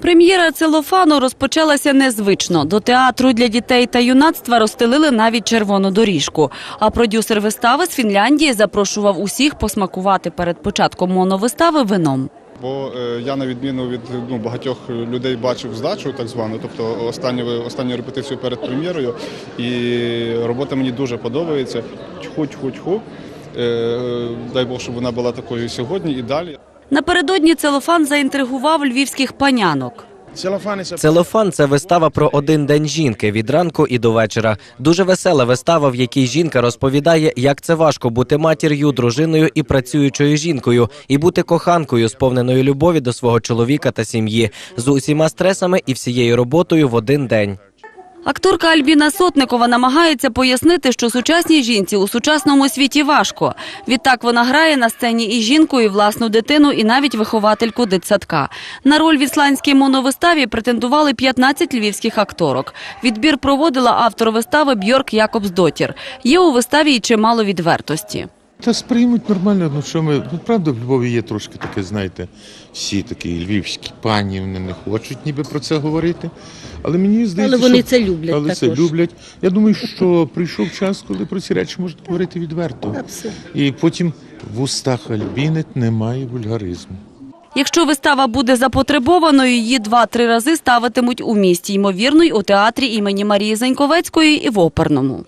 Прем'єра целофану розпочалася незвично. До театру для дітей та юнацтва розстелили навіть червону доріжку. А продюсер вистави з Фінляндії запрошував усіх посмакувати перед початком моновистави вином. Бо е, я на відміну від ну, багатьох людей бачив здачу, так звану, тобто останню, останню репетицію перед прем'єрою. І робота мені дуже подобається. Тьху-тьху-тьху. Е, дай Бог, щоб вона була такою сьогодні і далі. Напередодні целофан заінтригував львівських панянок. Целофан це вистава про один день жінки від ранку і до вечора. Дуже весела вистава, в якій жінка розповідає, як це важко бути матір'ю, дружиною і працюючою жінкою, і бути коханкою, сповненою любові до свого чоловіка та сім'ї, з усіма стресами і всією роботою в один день. Акторка Альбіна Сотникова намагається пояснити, що сучасній жінці у сучасному світі важко. Відтак вона грає на сцені і жінку, і власну дитину, і навіть виховательку дитсадка. На роль в ісландській моновиставі претендували 15 львівських акторок. Відбір проводила автор вистави Бьорк Якобсдотір. Є у виставі й чимало відвертості. Та сприймуть нормально, ну що ми, ну правда, в Львові є трошки таке, знаєте, всі такі львівські пані, вони не хочуть ніби про це говорити. Але мені здається, Але вони що, це люблять але це також. люблять. Я думаю, що прийшов час, коли про ці речі можна говорити відверто. Абсолютно. І потім в устах Альбіни немає вульгаризму. Якщо вистава буде запотребованою, її два-три рази ставитимуть у місті, ймовірно, й у театрі імені Марії Заньковецької і в оперному.